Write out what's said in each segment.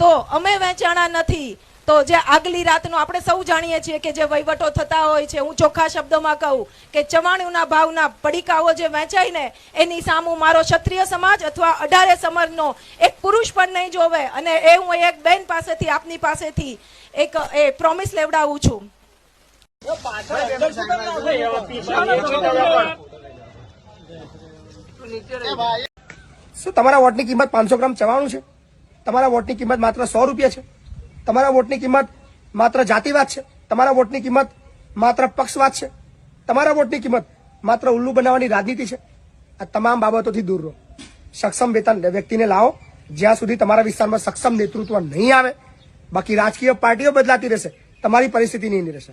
તો અમે વેચાણા નથી. તો જે આગલી રાતનો આપણે સૌ જાણીએ છીએ કે જે વહીવટો થતા હોય છે, હું ચોખ્ખા શબ્દોમાં કહું કે ચવાણુંના ભાવના પડીકાઓ જે વેચાય ને, એની સામું મારો ક્ષત્રિય સમાજ અથવા અઢારે સમાજનો એક પુરુષ પણ નહીં જોવે અને એ હું એક બેન પાસેથી, આપની પાસેથી એક, એ પ્રોમિસ લેવડાવું છું. શું તમારા વોટની કિંમત પાંચસો ગ્રામ ચવાણું છે? તમારા વોટની કિંમત માત્ર સો રૂપિયા છે. તમારા વોટની કિંમત માત્ર જાતિવાદ છે. તમારા વોટની કિંમત માત્ર પક્ષવાદ છે. તમારા વોટની કિંમત માત્ર ઉલ્લુ બનાવવાની રાજનીતિ છે. આ તમામ બાબતોથી દૂર રહો. સક્ષમ વેતન વ્યક્તિને લાવો. જ્યાં સુધી તમારા વિસ્તારમાં સક્ષમ નેતૃત્વ નહીં આવે, બાકી રાજકીય પાર્ટીઓ બદલાતી રહેશે, તમારી પરિસ્થિતિ નહીં રહેશે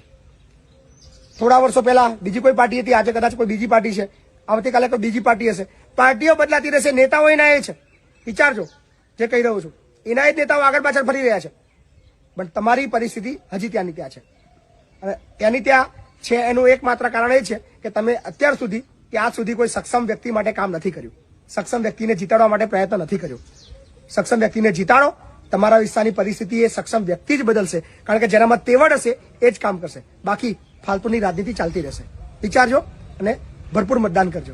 થોડા વર્ષો પહેલા બીજી કોઈ પાર્ટી હતી, આજે કદાચ કોઈ બીજી પાર્ટી છે. આવતીકાલે કોઈ બીજી પાર્ટી હશે. પાર્ટીઓ બદલાતી રહેશે નેતાઓ એના એ છે. વિચારજો. જે કહી રહ્યો છું. એના જ નેતાઓ આગળ પાછળ ફરી રહ્યા છે. પણ તમારી પરિસ્થિતિ હજી ત્યાંની ત્યાં છે. અને ત્યાંની ત્યાં છે એનું એકમાત્ર કારણ એ છે કે તમે અત્યાર સુધી, ત્યાં સુધી કોઈ સક્ષમ વ્યક્તિ માટે કામ નથી કર્યું. સક્ષમ વ્યક્તિને જીતાડવા માટે પ્રયત્ન નથી કર્યો. સક્ષમ વ્યક્તિને જીતાડો, તમારા વિસ્તારની પરિસ્થિતિ એ સક્ષમ વ્યક્તિ જ બદલશે. કારણ કે જેનામાં તેવડ હશે, એ જ કામ કરશે. બાકી ફાલતુની રાજનીતિ ચાલતી રહેશે. વિચારજો અને ભરપૂર મતદાન કરજો.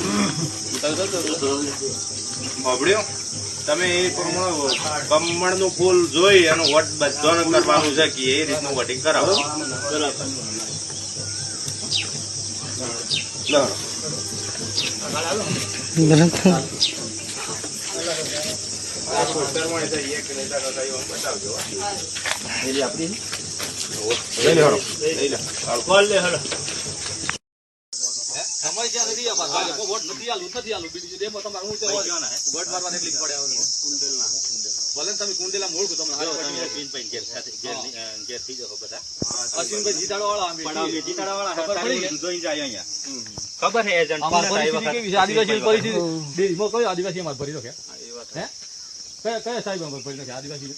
ખ્યાલ તમે એ જોઈન કરવા માટે Kendrita na apa ketara. કોઈ નહીં હોય બધા એ રીતનું વટિંગ કરાવો. જ વટ. ખબર છે એજન્ટ આદિવાસી પરિસ્થિતિ કયો આદિવાસી અમારે ભરી નાખે? કયા કયા સાહેબ અમારે ભરી નાખે આદિવાસી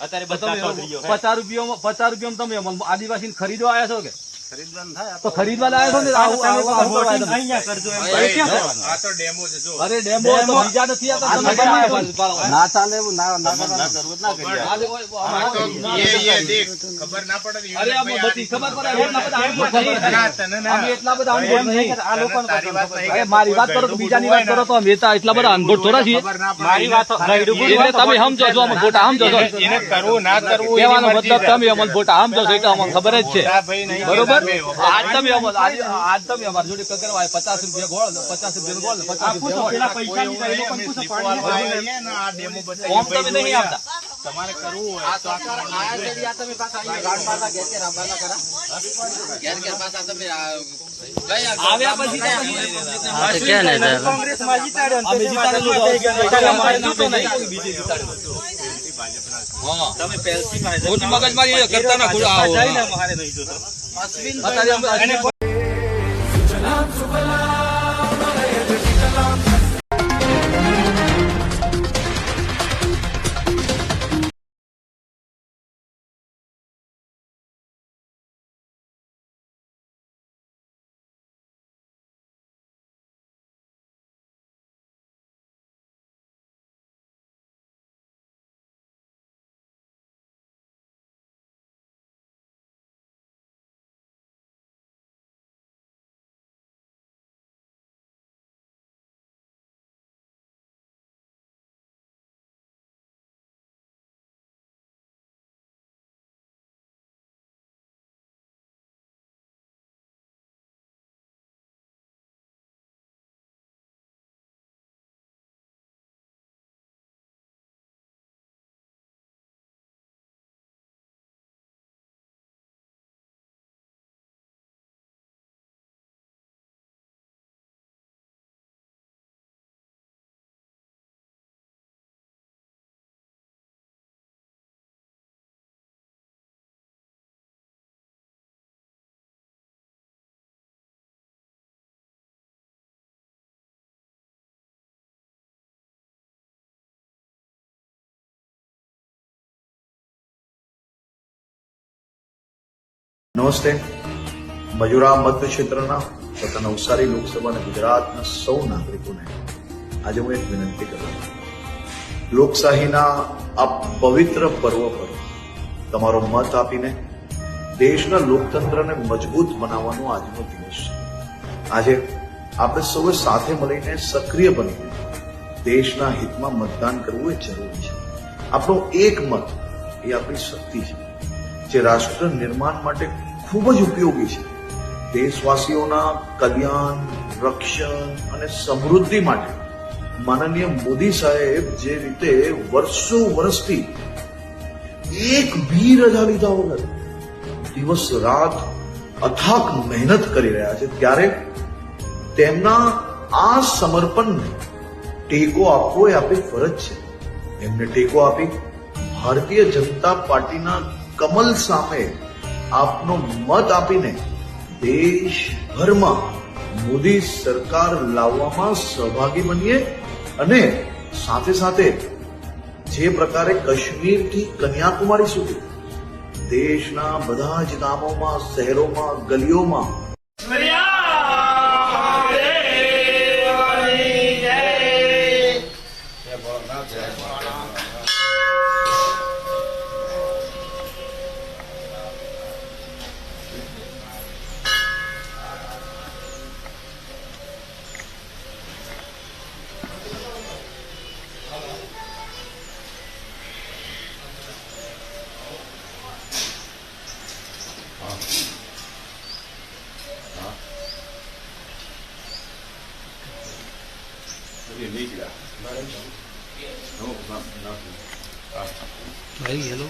અત્યારે પચાસ રૂપિયામાં પચાસ રૂપિયામાં તમે આદિવાસી ખરીદવા આવ્યા છો કે? તો ખરીદવા લાયા છો ને કરવા? આ તો ડેમો છે જો અરે ડેમો તો બીજા નથી પાછું. ના ચાલે એવું ના ના આ તો એ એ દેખ ખબર ના પડે ને અરે આમાં બધી ખબર પડે એટલા બધા ના, ના. અમે અનભોળ નહીં. નહીં અરે મારી વાત કરો બીજાની વાત કરો તો અમે એટલા બધા અનભોળ થોડા છીએ ખબર ના પડે. મારી વાત એટલે તમે સમજો છો અમે ખોટા સમજો છો એને કરવું ના કરવું એની કહેવાનો મતલબ. તમે અમને ખોટા સમજો છો એટલે અમને ખબર જ છે ના બરોબર આજ તમે આજ તમે અમારી જોડે કકરવા પચાસ રૂપિયા ગોળ પચાસ રૂપિયા ગોળ પચાસ રૂપિયા નહીં, અમે સ્લીપ વાળવા આવીએ ને આ ડેમો બતાવીએ. ઓમ તમે નહીં આવતા? તમારે કરવું હોય તો આ આવ્યા પછી તો પછી- હા તો ક્યાં ને ચાલે અમે જીતાડેલું તો અમારે જીતો નહીં. બીજે જીતાડેલું. હા. ખોટી મગજમારી કરતા ના ખોટા આવો. અત્યારે નમસ્તે. મજુરા મતક્ષેત્રના તથા નવસારી લોકસભા ગુજરાતના સૌ નાગરિકોને આજે હું એક વિનંતી કરું. લોકશાહીના આ પવિત્ર પર્વ પર તમારો મત આપીને દેશના લોકતંત્રને મજબૂત બનાવવાનો આજનો દિવસ છે. આજે આપણે સૌએ સાથે મળીને સક્રિય બનીને દેશના હિતમાં મતદાન કરવું એ જરૂરી છે. આપણો એક મત એ આપણી શક્તિ છે. જે રાષ્ટ્ર નિર્માણ માટે ખૂબ જ ઉપયોગી છે. દેશવાસીઓના કલ્યાણ, રક્ષણ અને સમૃદ્ધિ માટે માનનીય મોદી સાહેબ જે રીતે વર્ષો વર્ષથી એક ભી રજા લીધા વગર દિવસ રાત અથાક મહેનત કરી રહ્યા છે, ત્યારે તેમના આ સમર્પણને ટેકો આપવો એ આપણી ફરજ છે. એમને ટેકો આપી ભારતીય જનતા પાર્ટીના કમલ સામે આપનો મત આપીને દેશભરમાં મોદી સરકાર લાવવામાં સહભાગી બનીએ અને સાથે સાથે જે પ્રકારે કાશ્મીરથી કન્યાકુમારી સુધી દેશના બધા જ ગામોમાં, શહેરોમાં, ગલીઓમાં ભાઈ હેલો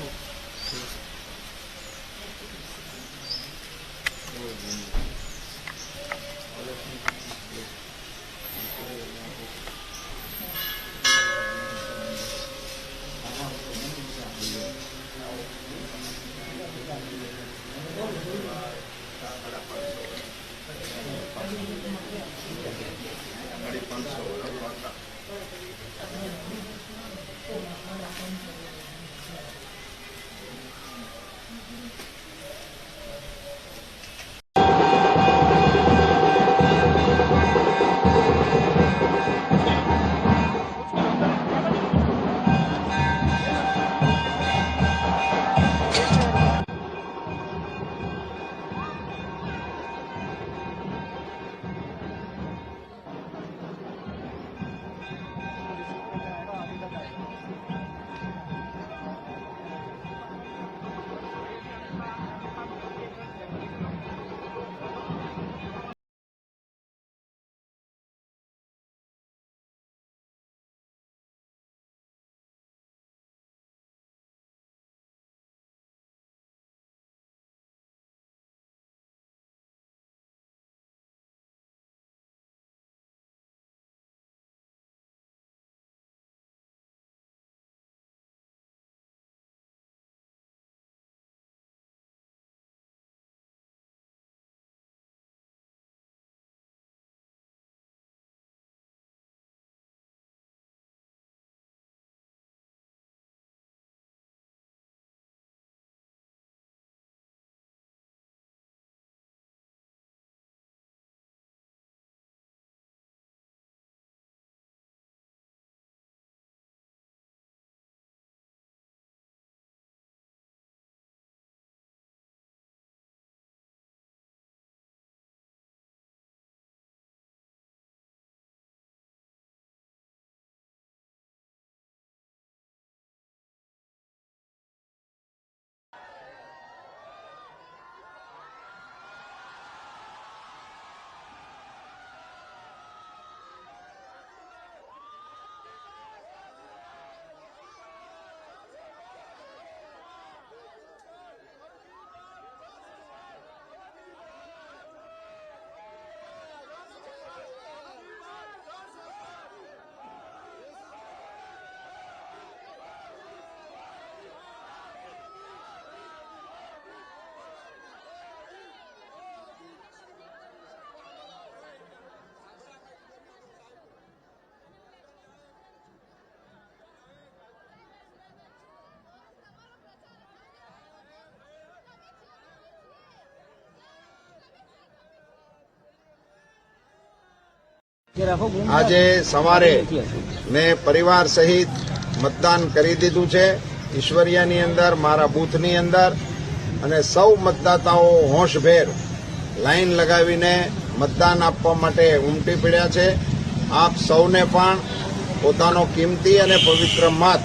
આજે સવારે મેં પરિવાર સહિત મતદાન કરી દીધું છે. ઈશ્વરિયાની અંદર, મારા બૂથની અંદર અને સૌ મતદાતાઓ હોંશભેર લાઈન લગાવીને મતદાન આપવા માટે ઉમટી પડ્યા છે. આપ સૌને પણ પોતાનો કિંમતી અને પવિત્ર મત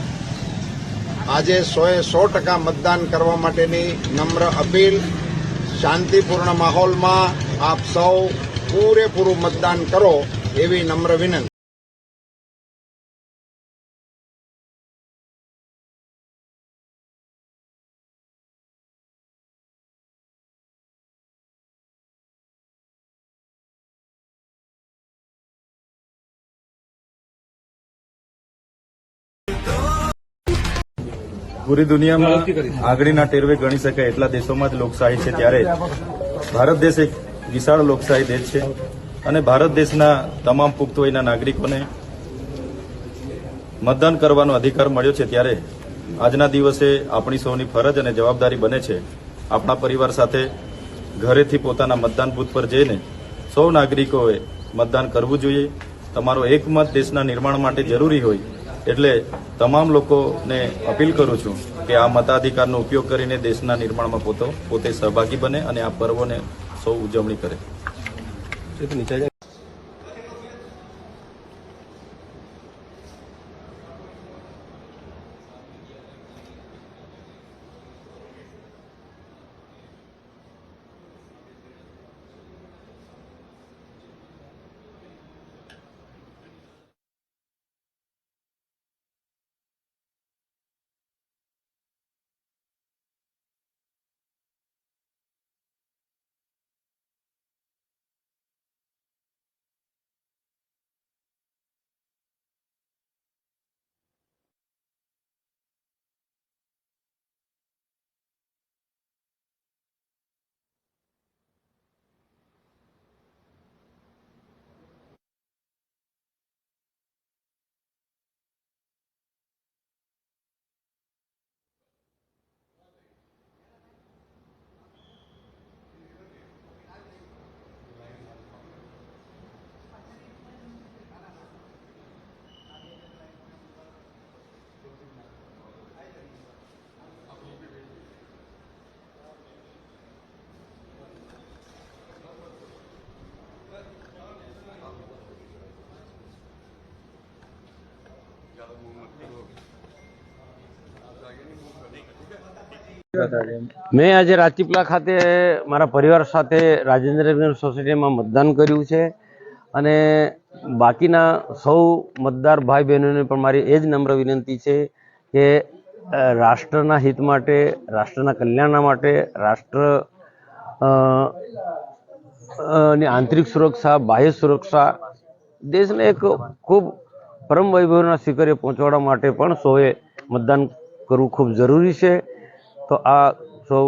આજે સોએ સો ટકા મતદાન કરવા માટેની નમ્ર અપીલ. શાંતિપૂર્ણ માહોલમાં આપ સૌ પૂરેપૂરું મતદાન કરો. એવી નમ્ર વિનંતી. પૂરી દુનિયામાં આગળના ટેરવે ગણી શકાય એટલા દેશોમાં જ લોકશાહી છે ત્યારે ભારત દેશ એક વિશાળ લોકશાહી દેશ છે. અને ભારત દેશના તમામ પુખ્ત વયના નાગરિકોને મતદાન કરવાનો અધિકાર મળ્યો છે ત્યારે આજના દિવસે આપણી સૌની ફરજ અને જવાબદારી બને છે આપણા પરિવાર સાથે ઘરેથી પોતાના મતદાન બૂથ પર જઈને સૌ નાગરિકોએ મતદાન કરવું જોઈએ. તમારો એક મત દેશના નિર્માણ માટે જરૂરી હોય એટલે તમામ લોકોને અપીલ કરું છું કે આ મતાધિકારનો ઉપયોગ કરીને દેશના નિર્માણમાં પોતો, પોતે સહભાગી બને અને આ પર્વોને સૌ ઉજવણી કરે. Itu 在家 મેં આજે રાજપીપલા ખાતે મારા પરિવાર સાથે રાજેન્દ્રનગર સોસાયટીમાં મતદાન કર્યું છે અને બાકીના સૌ મતદાર ભાઈ બહેનોને પણ મારી એ જ નમ્ર વિનંતી છે કે રાષ્ટ્રના હિત માટે, રાષ્ટ્રના કલ્યાણના માટે, રાષ્ટ્રની આંતરિક સુરક્ષા, બાહ્ય સુરક્ષા, દેશને એક ખૂબ પરમ વૈભવના શિખરે પહોંચાડવા માટે પણ સૌએ મતદાન કરવું ખૂબ જરૂરી છે. તો આ સૌ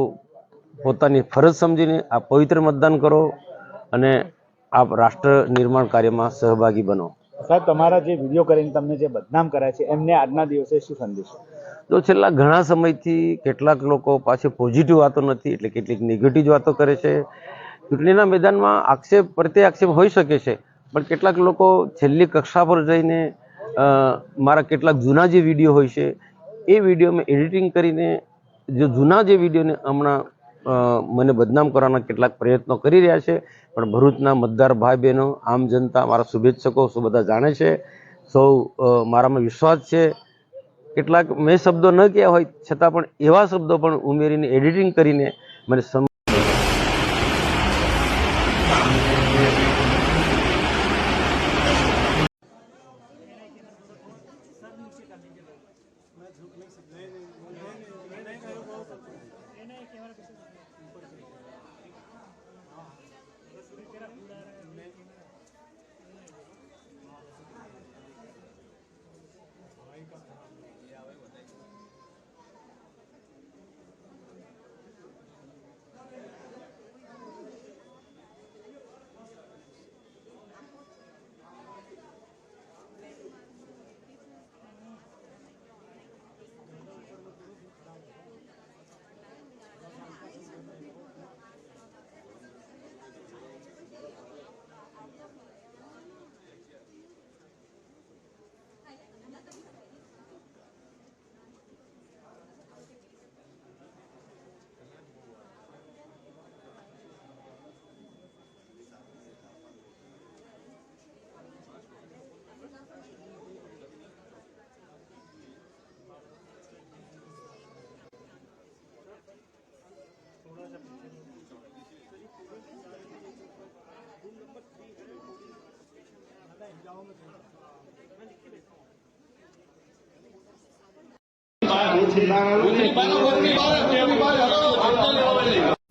પોતાની ફરજ સમજીને આ પવિત્ર મતદાન કરો અને આપ રાષ્ટ્ર નિર્માણ કાર્યમાં સહભાગી બનો. સાહેબ તમારા જે વીડિયો કરીને તમને જે બદનામ કર્યા છે એમને આજના દિવસે શું સંદેશો? તો છેલ્લા ઘણા સમયથી કેટલાક લોકો પાસે પોઝિટિવ વાતો નથી એટલે કેટલીક નેગેટિવ વાતો કરે છે. ચૂંટણીના મેદાનમાં આક્ષેપ પ્રત્યે આક્ષેપ હોઈ શકે છે પણ કેટલાક લોકો છેલ્લી કક્ષા પર જઈને મારા કેટલાક જૂના જે વીડિયો હોય છે એ વીડિયો મેં એડિટિંગ કરીને જે જૂના જે વિડીયોને હમણાં મને બદનામ કરવાના કેટલાક પ્રયત્નો કરી રહ્યા છે, પણ ભરૂચના મતદાર ભાઈ બહેનો, આમ જનતા, મારા શુભેચ્છકો સૌ બધા જાણે છે. સૌ મારામાં વિશ્વાસ છે. કેટલાક મેં શબ્દો ન કહ્યા હોય, છતાં પણ એવા શબ્દો પણ ઉમેરીને એડિટિંગ કરીને મને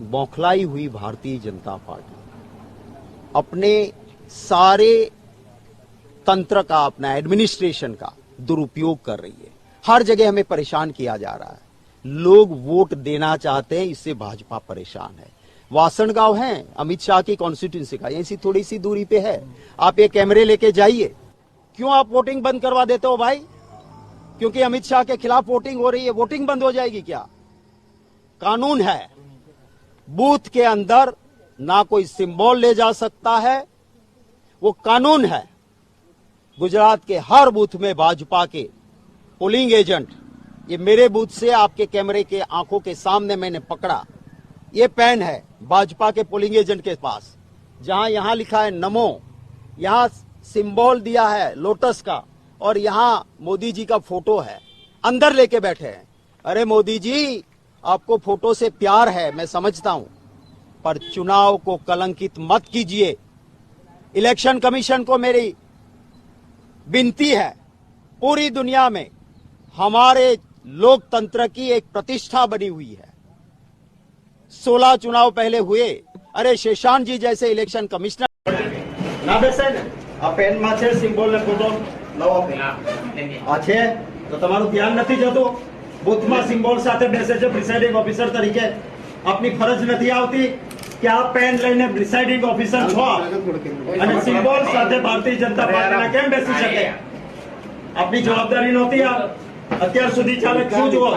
बौखलाई हुई भारतीय जनता पार्टी। अपने सारे तंत्र का, अपना एडमिनिस्ट्रेशन का दुरुपयोग कर रही है। हर जगह हमें परेशान किया जा रहा है। लोग वोट देना चाहते हैं, इससे भाजपा परेशान है। वासण गाँव है, अमित शाह की कॉन्स्टिट्यूंसी का। यहीं थोड़ी सी दूरी पे है। आप ये कैमरे लेके जाइए। क्यों आप वोटिंग बंद करवा देते हो भाई? क्योंकि अमित शाह के खिलाफ वोटिंग हो रही है। वोटिंग बंद हो जाएगी क्या? कानून है। बूथ के अंदर ना कोई सिंबल ले जा सकता है। वो कानून है। गुजरात के हर बूथ में भाजपा के पोलिंग एजेंट ये मेरे बूथ से आपके कैमरे के आँखों के सामने मैंने पकड़ा। ये पेन है भाजपा के पोलिंग एजेंट के पास। जहाँ यहाँ लिखा है नमो, यहाँ सिंबल दिया है लोटस का, और यहाँ मोदी जी का फ़ोटो है। अंदर लेके बैठे हैं। अरे मोदी जी आपको फ़ोटो से प्यार है, मैं समझता हूँ, पर चुनाव को कलंकित मत कीजिए। इलेक्शन कमीशन को मेरी विनती है, पूरी दुनिया में हमारे लोकतंत्र की एक प्रतिष्ठा बनी हुई है। सोलह चुनाव पहले हुए अरे शेषान जी जैसे इलेक्शन कमिश्नर ના બેસાય ને આ પેનમાં છે સિમ્બોલ ને ફોટો લાવો આ છે તો તમારું ધ્યાન નથી જતું બુથમાં સિમ્બોલ સાથે બેસે છે પ્રિસાઇડિંગ ઓફિસર તરીકે આપની ફરજ નથી આવતી કે આ પેન લઈને પ્રિસાઇડિંગ ઓફિસર છો આપ. અને સિમ્બોલ સાથે ભારતીય જનતા પાર્ટીના કેમ બેસી શકે આપની જવાબદારી નહોતી આ અત્યાર સુધી ચાલે શું જુઓ?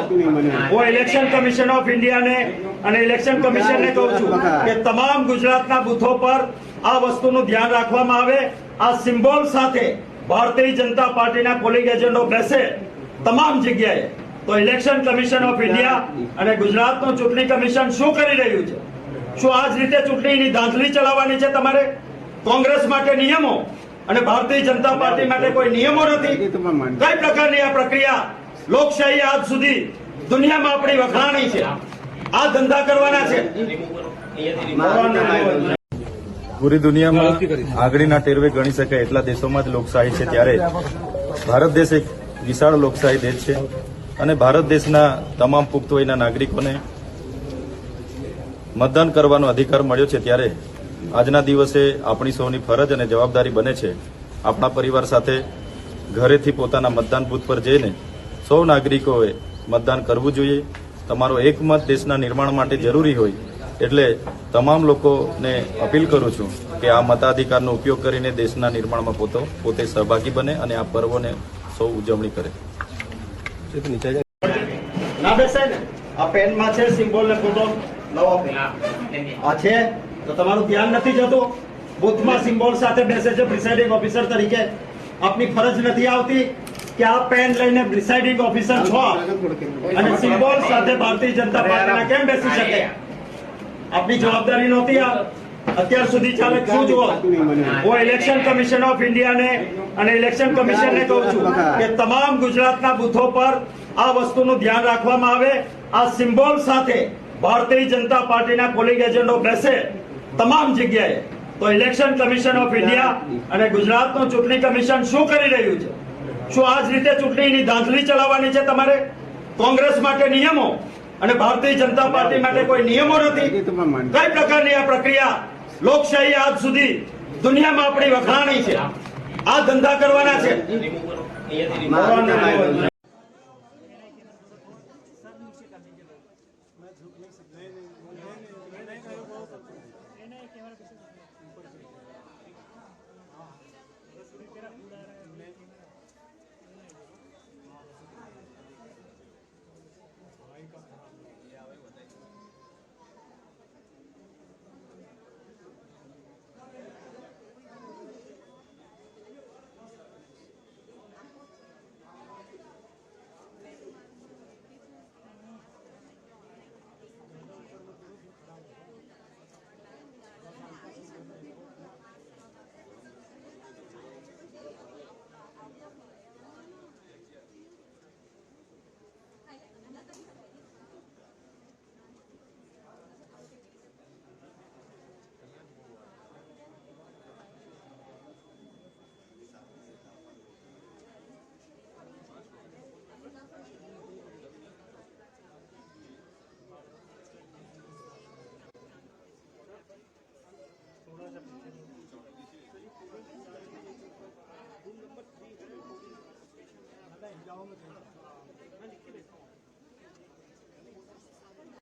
હું ઇલેક્શન કમિશન ઓફ ઇન્ડિયાને અને ઇલેક્શન કમિશનને કહું છું કે તમામ ગુજરાતના બુથો પર આ વસ્તુનું ધ્યાન રાખવામાં આવે. આ સિમ્બોલ સાથે ભારતીય જનતા પાર્ટીના પોલિંગ એજન્ટો બેસે તમામ જગ્યાએ. તો ઇલેક્શન કમિશન ઓફ ઇન્ડિયા અને ગુજરાતનું ચૂંટણી કમિશન શું કરી રહ્યું છે? શું આ જ રીતે ચૂંટણીની ધાંધલી ચલાવવાની છે તમારે? કોંગ્રેસ માટે નિયમો અને ભારતીય જનતા પાર્ટી માટે કોઈ નિયમો નથી? કઈ પ્રકારની આ પ્રક્રિયા લોકશાહી આજ સુધી દુનિયામાં આપણી વખાણી છે. આ ધંધા કરવાના છે. પૂરી દુનિયામાં આગળના ટેરવે ગણી શકાય એટલા દેશોમાં જ લોકશાહી છે ત્યારે ભારત દેશ એક વિશાળ લોકશાહી દેશ છે અને ભારત દેશના તમામ પુખ્ત વયના નાગરિકોને મતદાન કરવાનો અધિકાર મળ્યો છે ત્યારે આજના દિવસે આપણી સૌની ફરજ અને જવાબદારી બને છે. આપણા પરિવાર સાથે ઘરેથી પોતાના મતદાન બૂથ પર જઈને સૌ નાગરિકોએ મતદાન કરવું જોઈએ. તમારો એક મત દેશના નિર્માણ માટે જરૂરી હોય એટલે તમામ લોકોને અપીલ કરું છું કે આ મતાધિકારનો ઉપયોગ કરીને દેશના નિર્માણમાં પોતો પોતે સહભાગી બને અને આ પર્વોને સૌ ઉજવણી કરે. ના આ પેનમાં છે સિમ્બોલ ને ફોટો. લાવો આ છે તો તમારું ધ્યાન નથી જતું? બુથમાં સિમ્બોલ સાથે બેસે છે પ્રિસાઇડિંગ ઓફિસર તરીકે. આપની ફરજ નથી આવતી? કે આ પેન લઈને પ્રિસાઇડિંગ ઓફિસર છો? અને સિમ્બોલ સાથે ભારતીય જનતા પાર્ટીના કેમ બેસી શકે? આપની જવાબદારી નહોતી આ. અત્યાર સુધી ચાલે શું જુઓ? હું ઇલેક્શન કમિશન ઓફ ઇન્ડિયાને અને ઇલેક્શન કમિશનને કહું છું કે તમામ ગુજરાતના બુથો પર આ વસ્તુનું ધ્યાન રાખવામાં આવે. આ સિમ્બોલ સાથે ભારતીય જનતા પાર્ટીના પોલિંગ એજન્ટો બેસે તમામ જગ્યાએ. તો ઇલેક્શન કમિશન ઓફ ઇન્ડિયા અને ગુજરાતનું ચૂંટણી કમિશન શું કરી રહ્યું છે? શું આ જ રીતે ચૂંટણીની ધાંધલી ચલાવવાની છે તમારે કોંગ્રેસ માટે નિયમો અને ભારતીય જનતા પાર્ટી માટે કોઈ નિયમો નથી કઈ પ્રકારની આ પ્રક્રિયા લોકશાહી આજ સુધી દુનિયામાં આપણી વખાણી છે આ ધંધા કરવાના છે?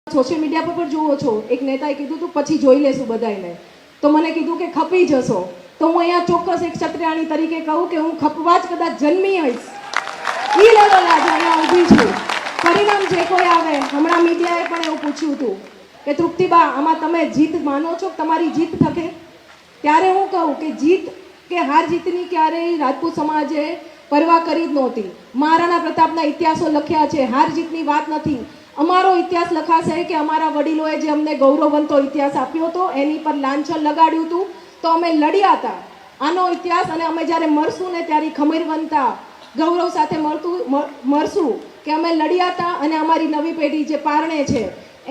સોશિયલ મીડિયા પર જુઓ છો, એક નેતાએ કીધું હતું પછી જોઈ લેશું બધાને તો મને કીધું કે, ખપી જશો. તો હું અહીંયા ચોક્કસ એક ક્ષત્રિયાણી તરીકે કહું કે, હું ખપવા જ કદાચ જન્મી હોઈશ. એ લેવલ આજે અહીંયા ઊભી છું. પરિણામ જે કોઈ આવે, હમણાં મીડિયાએ પણ એવું પૂછ્યું હતું કે, તૃપ્તિબા, આમાં તમે જીત માનો છો? તમારી જીત થકે? ત્યારે હું કહું કે, જીત કે હાર જીતની ક્યારેય રાજપૂત સમાજે પરવા કરી જ નહોતી. મહારાણા પ્રતાપના ઇતિહાસો લખ્યા છે, હાર જીતની વાત નથી. અમારો ઇતિહાસ લખાશે કે અમારા વડીલોએ જે અમને ગૌરવવંતો ઇતિહાસ આપ્યો હતો, એની પર લાંછન લગાડ્યું હતું, તો અમે લડ્યા હતા. આનો ઇતિહાસ અને અમે જ્યારે મરશું ને ત્યારે ખમીરવંતા ગૌરવ સાથે મળતું મરશું કે અમે લડ્યા હતા અને અમારી નવી પેઢી જે પારણે છે,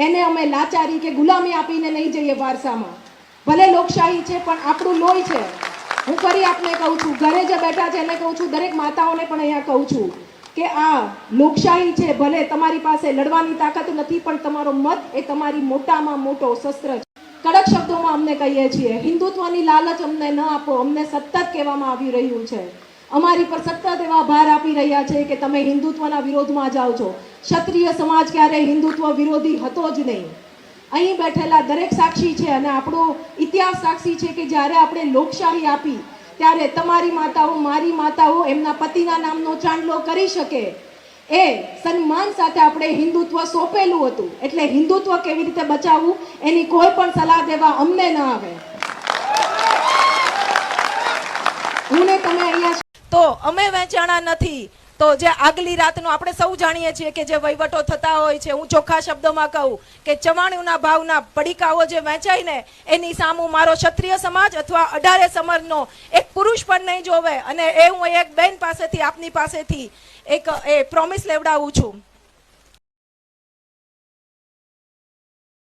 એને અમે લાચારી કે ગુલામી આપીને નહીં જઈએ વારસામાં. ભલે લોકશાહી છે, પણ આપણું લોહી છે. હું ફરી આપને કહું છું, ઘરે જે બેઠા છે એને કહું છું, દરેક માતાઓને પણ અહીંયા કહું છું કે આ લોકશાહી છે, ભલે તમારી પાસે લડવાની તાકાત નથી, પણ તમારો મત એ તમારી મોટામાં મોટો શસ્ત્ર છે. કડક શબ્દોમાં અમને કહીએ છીએ, હિન્દુત્વની લાલચ અમને ન આપો, અમને સતત કહેવામાં આવી રહ્યું છે. અમારી પર સતત એવા ભાર આપી રહ્યા છે કે તમે હિન્દુત્વના વિરોધમાં જાઓ છો. ક્ષત્રિય સમાજ ક્યારેય હિન્દુત્વ વિરોધી હતો જ નહીં. અહીં બેઠેલા દરેક સાક્ષી છે અને આપણો ઇતિહાસ સાક્ષી છે કે જ્યારે આપણે લોકશાહી આપી, ત્યારે તમારી માતાઓ, મારી માતાઓ એમના પતિના નામનો ચાંદલો કરી શકે. એ સન્માન સાથે આપણે હિન્દુત્વ સોંપેલું હતું. એટલે હિન્દુત્વ કેવી રીતે બચાવવું, એની કોઈ પણ સલાહ દેવા અમને ન આવે. હું ને તમે અહીંયા તો અમે વેચાણા નથી. તો જે આગલી રાતનો આપણે સૌ જાણીએ છીએ કે જે વહીવટો થતા હોય છે, હું ચોખ્ખા શબ્દોમાં કહું કે ચવાણુંના ભાવના પડીકાઓ જે વેચાય ને, એની સામું મારો ક્ષત્રિય સમાજ અથવા અઢારે સમાજનો એક પુરુષ પણ નહીં જોવે. અને એ હું એક બેન પાસેથી, આપની પાસેથી એક, એ પ્રોમિસ લેવડાવું છું.